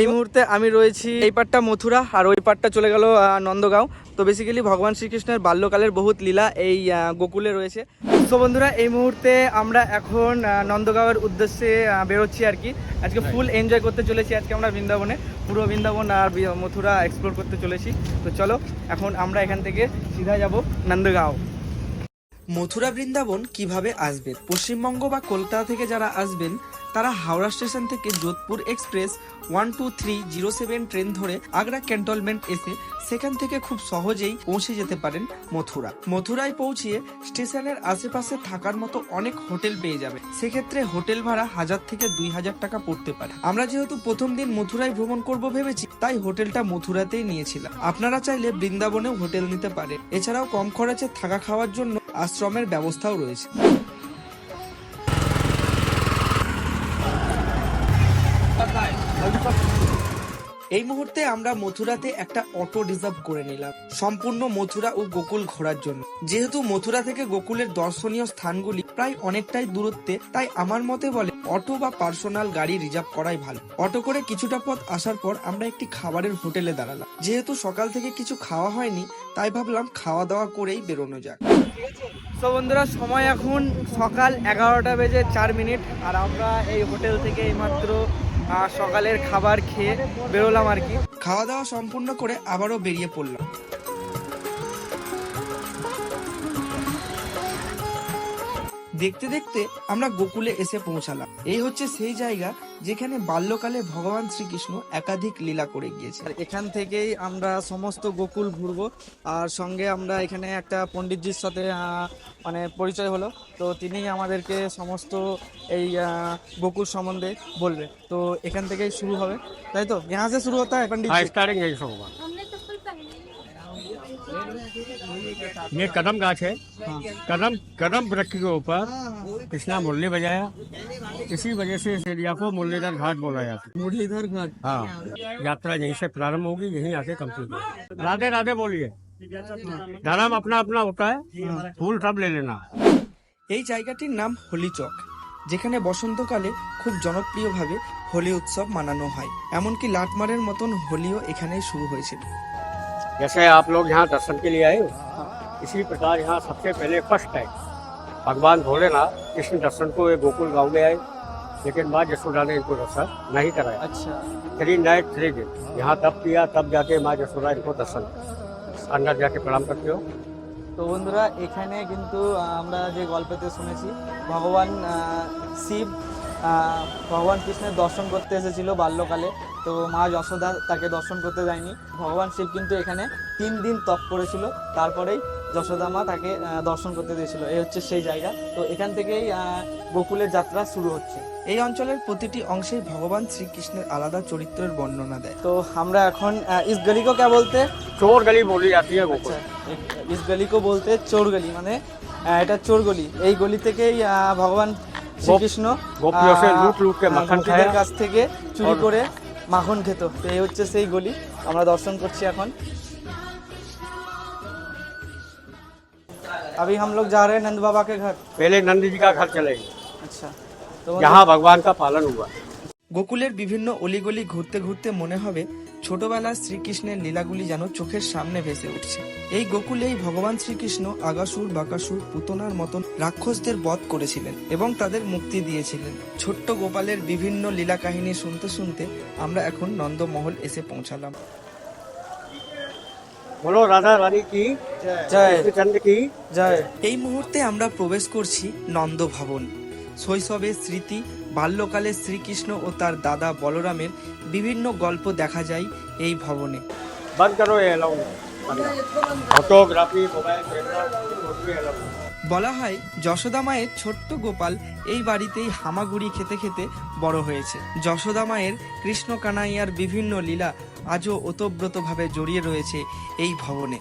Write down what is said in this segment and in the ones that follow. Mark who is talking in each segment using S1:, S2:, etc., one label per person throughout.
S1: এই মুহূর্তে আমি রয়েছি এই পাটটা মথুরা আর ওই পাটটা চলে গেল নন্দগাঁও। তো বেসিক্যালি ভগবান শ্রীকৃষ্ণের বাল্যকালের বহুত লীলা এই গোকুলে রয়েছে। তো বন্ধুরা এই মুহূর্তে আমরা এখন নন্দগাঁওয়ের উদ্দেশ্যে বেরোচ্ছি আর কি। আজকে ফুল এনজয় করতে চলেছি। আজকে আমরা বৃন্দাবনে পুরো বৃন্দাবন আর মথুরা এক্সপ্লোর করতে চলেছি। তো চলো এখন আমরা এখান থেকে সিধা যাব নন্দগাঁও। মথুরা বৃন্দাবন কীভাবে আসবেন পশ্চিমবঙ্গ বা কলকাতা থেকে যারা আসবেন তারা হাওড়া স্টেশন থেকে Jodhpur express one two three zero seven train ধরে আগ্রা ক্যান্টনমেন্ট এসে সেখান থেকে খুব সহজেই পৌঁছে যেতে পারেন মথুরা। মথুরায় পৌঁছিয়ে স্টেশনের আশেপাশে থাকার মতো অনেক হোটেল পেয়ে যাবে। সেক্ষেত্রে হোটেল ভাড়া হাজার থেকে দুই হাজার টাকা পড়তে পারে। আমরা যেহেতু প্রথম দিন মথুরায় ভ্রমণ করব ভেবেছি, তাই হোটেলটা মথুরাতেই নিয়েছিলাম। আপনারা চাইলে বৃন্দাবনেও হোটেল নিতে পারে এছাড়াও কম খরচে থাকা খাওয়ার জন্য আশ্রমের ব্যবস্থাও রয়েছে। এই মুহূর্তে আমরা মথুরাতে একটা অটো রিজার্ভ করে নিলাম। সম্পূর্ণ মথুরা ও গোকুল ঘোরার জন্য। যেহেতু মথুরা থেকে গোকুলের দর্শনীয় স্থানগুলি প্রায় অনেকটাই দূরত্বে তাই আমার মতে বলে অটো বা পার্সোনাল গাড়ি রিজার্ভ করাই ভালো। অটো করে কিছুটা পথ আসার পর আমরা একটি খাবারের হোটেলে দাঁড়ালাম। যেহেতু সকাল থেকে কিছু খাওয়া হয়নি তাই ভাবলাম খাওয়া দাওয়া করেই বেরোনো যাক। তো বন্ধুরা সময় এখন সকাল এগারোটা বেজে চার মিনিট আর আমরা এই হোটেল থেকে আহ, সকালের খাবার খেয়ে বেরোলাম আর কি। খাওয়া দাওয়া সম্পূর্ণ করে আবারও বেরিয়ে পড়লাম। দেখতে দেখতে আমরা গোকুলে এসে পৌঁছালাম এই হচ্ছে সেই জায়গা যেখানে বাল্যকালে ভগবান শ্রীকৃষ্ণ একাধিক লীলা করে গিয়েছে আর এখান থেকেই আমরা সমস্ত গোকুল ঘুরবো আর সঙ্গে আমরা এখানে একটা পণ্ডিতজির সাথে আহ, মানে পরিচয় হলো তো তিনি আমাদেরকে সমস্ত এই আহ, গোকুল সম্বন্ধে বলবে তো এখান থেকেই শুরু হবে তাই তো यहाँ से शुरू होता है पंडित
S2: हाँ
S1: जी?
S2: स्टार्टिंग यही से होगा ये कदम गाछ है
S1: हाँ
S2: कदम कदम वृक्ष के ऊपर कृष्णा मुरली बजाया इसी वजह से इस एरिया को मुरलीधर घाट बोला जाता है
S1: मुरलीधर घाट
S2: हाँ यात्रा यहीं से प्रारंभ होगी यहीं आके कंप्लीट होगी राधे राधे बोलिए धर्म अपना अपना होता है फूल सब ले लेना
S1: এই জায়গাটির নাম হোলিচক যেখানে বসন্তকালে খুব জনপ্রিয়ভাবে হোলি উৎসব মানানো হয় এমনকি লাটমারের মতন হোলিও এখানেই শুরু হয়েছিল
S2: जैसे आप लोग यहाँ दर्शन के लिए आए हो इसी प्रकार यहाँ सबसे पहले फर्स्ट टाइम भगवान भोलेनाथ कृष्ण दर्शन को ये गोकुल गांव में आए लेकिन माँ यशोदा ने इनको दर्शन नहीं कराया
S1: আচ্ছা
S2: थ्री नाइट थ्री डे यहाँ तब किया तब जाके माँ यशोदा इनको दर्शन अंदर जाके प्रणाम करते हो
S1: তো বন্ধুরা এখানে কিন্তু আহ, আমরা যে গল্পতে শুনেছি ভগবান আহ, শিব আহ, ভগবান কৃষ্ণের দর্শন করতে এসেছিল বাল্যকালে। তো মা যশোদা তাকে দর্শন করতে যায়নি। ভগবান শিব কিন্তু এখানে তিন দিন তপ করেছিল। তারপরেই যশোদা মা তাকে দর্শন করতে দিয়েছিল। এই হচ্ছে সেই জায়গা। তো এখান থেকেই গোকুলের যাত্রা শুরু হচ্ছে। এই অঞ্চলের প্রতিটি অংশে ভগবান শ্রীকৃষ্ণের আলাদা চরিত্রের বর্ণনা দেয়। তো আমরা এখন ইস কে বলতে?
S2: চোর গলি বলি
S1: আচ্ছা, ইসগলিকো বলতে চোর গলি মানে এটা চোর গলি। এই গলি থেকেই ভগবান শ্রীকৃষ্ণ
S2: গোপীয়সে
S1: লুট
S2: লুটকে
S1: মাখন
S2: খায়।
S1: কাছ থেকে চুরি করে মাখন খেত। তো এই হচ্ছে সেই গলি। আমরা দর্শন করছি এখন। अभी हम लोग जा रहे हैं नंद बाबा के घर
S2: पहले नंद जी का घर चलेंगे
S1: अच्छा तो
S2: यहाँ भगवान का पालन हुआ।
S1: বিভিন্ন অলিগলি ঘুরতে ঘুরতে মনে হবে ছোটবেলার শ্রীকৃষ্ণের লীলাগুলি যেন চোখের সামনে ভেসে উঠছে। এই গোকুলেই ভগবান শ্রীকৃষ্ণ আগাসুর বাকাসুর পুতনার মতন রাক্ষসদের বধ করেছিলেন এবং তাদের মুক্তি দিয়েছিলেন। ছোট্ট গোপালের বিভিন্ন লীলা কাহিনী শুনতে শুনতে আমরা এখন নন্দমহল এসে পৌঁছালাম।
S2: বলো রাধা রানী কি?
S1: জয়।
S2: কি?
S1: জয়। এই মুহূর্তে আমরা প্রবেশ করছি নন্দ ভবন শৈশবের স্মৃতি বাল্যকালে শ্রীকৃষ্ণ ও তার দাদা বলরামের বিভিন্ন গল্প দেখা যায় এই ভবনে। বলা হয় যশোদা মায়ের ছোট্ট গোপাল এই বাড়িতেই হামাগুড়ি খেতে খেতে বড় হয়েছে। যশোদা মায়ের কৃষ্ণ কানাইয়ার বিভিন্ন লীলা আজও ওতব্রতভাবে জড়িয়ে রয়েছে এই ভবনে।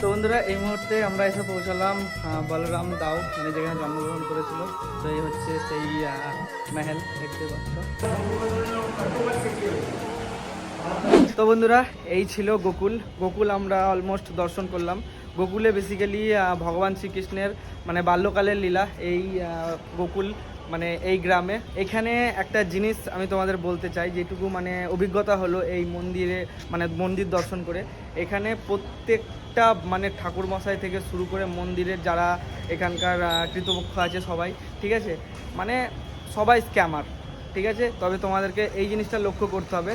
S1: তো বন্ধুরা, এই মুহূর্তে আমরা এসে পৌঁছালাম বলরাম দাও মানে যেখানে জন্মগ্রহণ করেছিল। তো এই হচ্ছে সেই মেহেল, দেখতে পাচ্ছ। তো বন্ধুরা, এই ছিল গোকুল। গোকুল আমরা অলমোস্ট দর্শন করলাম। গোকুলে বেসিক্যালি ভগবান শ্রীকৃষ্ণের মানে বাল্যকালের লীলা, এই গোকুল মানে এই গ্রামে। এখানে একটা জিনিস আমি তোমাদের বলতে চাই, যেটুকু মানে অভিজ্ঞতা হলো এই মন্দিরে মানে মন্দির দর্শন করে। এখানে প্রত্যেকটা মানে ঠাকুর মশাই থেকে শুরু করে মন্দিরের যারা এখানকার কৃতপক্ষ আছে সবাই, ঠিক আছে? মানে সবাই স্ক্যামার ঠিক আছে? তবে তোমাদেরকে এই জিনিসটা লক্ষ্য করতে হবে।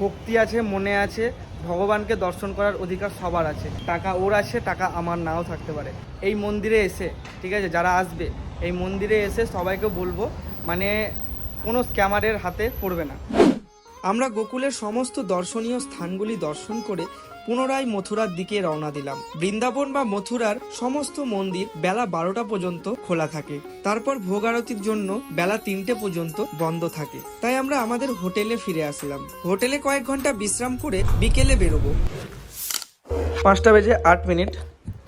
S1: ভক্তি আছে, মনে আছে ভগবানকে দর্শন করার অধিকার সবার আছে। টাকা ওর আছে, টাকা আমার নাও থাকতে পারে। এই মন্দিরে এসে, ঠিক আছে, যারা আসবে, এই মন্দিরে এসে সবাইকে বলব মানে কোনো স্ক্যামারের হাতে পড়বে না। আমরা গোকুলের সমস্ত দর্শনীয় স্থানগুলি দর্শন করে পুনরায় মথুরার দিকে রওনা দিলাম। বৃন্দাবন বা মথুরার সমস্ত মন্দির বেলা বারোটা পর্যন্ত খোলা থাকে। তারপর ভোগ আরতির জন্য বেলা তিনটে পর্যন্ত বন্ধ থাকে। তাই আমরা আমাদের হোটেলে ফিরে আসলাম। হোটেলে কয়েক ঘণ্টা বিশ্রাম করে বিকেলে বেরোবো। পাঁচটা বেজে আট মিনিট।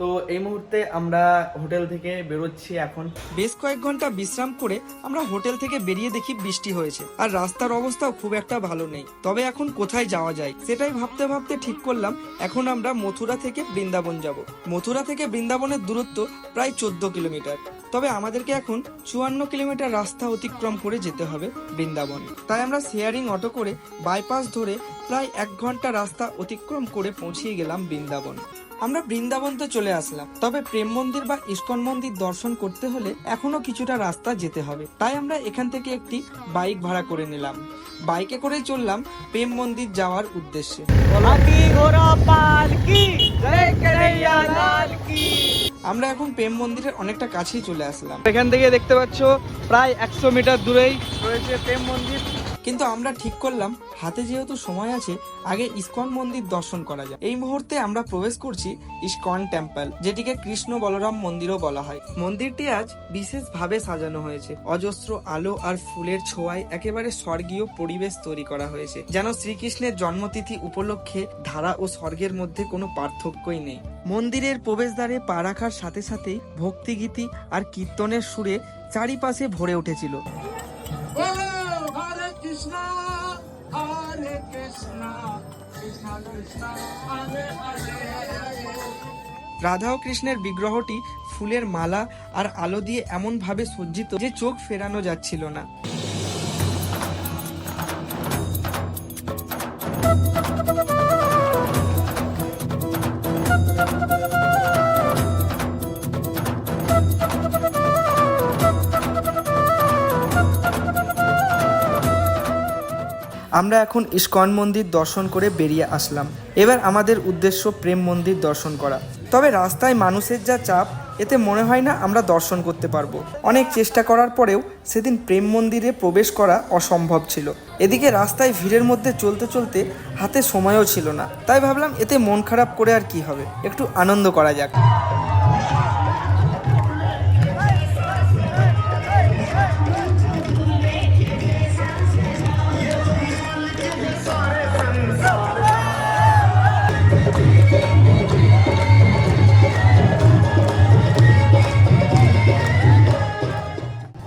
S1: তো এই মুহূর্তে আমরা হোটেল থেকে বেরোচ্ছি এখন। বেশ কয়েক ঘণ্টা বিশ্রাম করে আমরা হোটেল থেকে বেরিয়ে দেখি বৃষ্টি হয়েছে। আর রাস্তার অবস্থাও খুব একটা ভালো নেই। তবে এখন কোথায় যাওয়া যায়, সেটাই ভাবতে ভাবতে ঠিক করলাম। এখন আমরা মথুরা থেকে বৃন্দাবন যাব। মথুরা থেকে বৃন্দাবনের দূরত্ব প্রায় চোদ্দ কিলোমিটার। তবে আমাদেরকে এখন চুয়ান্ন কিলোমিটার রাস্তা অতিক্রম করে যেতে হবে বৃন্দাবন। তাই আমরা শেয়ারিং অটো করে বাইপাস ধরে প্রায় এক ঘণ্টা রাস্তা অতিক্রম করে পৌঁছিয়ে গেলাম বৃন্দাবন। আমরা বৃন্দাবন তো চলে আসলাম তবে প্রেম মন্দির বা ইস্কন মন্দির দর্শন করতে হলে এখনও কিছুটা রাস্তা যেতে হবে। তাই আমরা এখান থেকে একটি বাইক ভাড়া করে নিলাম। বাইকে করেই চললাম প্রেম মন্দির যাওয়ার উদ্দেশ্যে। আমরা এখন প্রেম মন্দিরের অনেকটা কাছেই চলে আসলাম। এখান থেকে দেখতে পাচ্ছ প্রায় একশো মিটার দূরেই রয়েছে প্রেম মন্দির। কিন্তু আমরা ঠিক করলাম হাতে যেহেতু সময় আছে আগে ইস্কন মন্দির দর্শন করা যায় এই মুহূর্তে আমরা প্রবেশ করছি ইস্কন টেম্পল যেটিকে কৃষ্ণ বলরাম মন্দিরও বলা হয়। মন্দিরটি আজ বিশেষভাবে সাজানো হয়েছে। অজস্র আলো আর ফুলের ছোঁয়ায় একেবারে স্বর্গীয় পরিবেশ তৈরি করা হয়েছে যেন শ্রীকৃষ্ণের জন্মতিথি উপলক্ষে ধারা ও স্বর্গের মধ্যে কোনো পার্থক্যই নেই। মন্দিরের প্রবেশদ্বারে পা রাখার সাথে সাথেই ভক্তিগীতি আর কীর্তনের সুরে চারিপাশে ভরে উঠেছিল। রাধা ও কৃষ্ণের বিগ্রহটি ফুলের মালা আর আলো দিয়ে এমন ভাবে সজ্জিত যে চোখ ফেরানো যাচ্ছিল না। আমরা এখন ইস্কন মন্দির দর্শন করে বেরিয়ে আসলাম। এবার আমাদের উদ্দেশ্য প্রেম মন্দির দর্শন করা। তবে রাস্তায় মানুষের যা চাপ, এতে মনে হয় না আমরা দর্শন করতে পারব। অনেক চেষ্টা করার পরেও সেদিন প্রেম মন্দিরে প্রবেশ করা অসম্ভব ছিল। এদিকে রাস্তায় ভিড়ের মধ্যে চলতে চলতে হাতে সময়ও ছিল না। তাই ভাবলাম এতে মন খারাপ করে আর কি হবে। একটু আনন্দ করা যাক।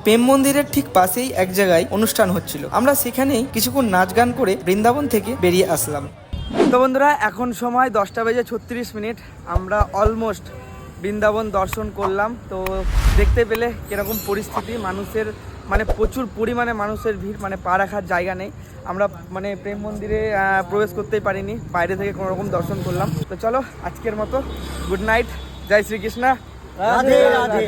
S1: প্রেম মন্দিরের ঠিক পাশেই এক জায়গায় অনুষ্ঠান হচ্ছিল। আমরা সেখানেই কিছুক্ষণ নাচ গান করে বৃন্দাবন থেকে বেরিয়ে আসলাম। তো বন্ধুরা এখন সময় দশটা বেজে ছত্রিশ মিনিট। আমরা অলমোস্ট বৃন্দাবন দর্শন করলাম। তো দেখতে পেলে কীরকম পরিস্থিতি মানুষের মানে প্রচুর পরিমাণে মানুষের ভিড় মানে পা রাখার জায়গা নেই। আমরা মানে প্রেম মন্দিরে প্রবেশ করতেই পারিনি। বাইরে থেকে কোনো রকম দর্শন করলাম। তো চলো আজকের মতো গুড নাইট। জয় শ্রীকৃষ্ণ।
S3: রাধে রাধে।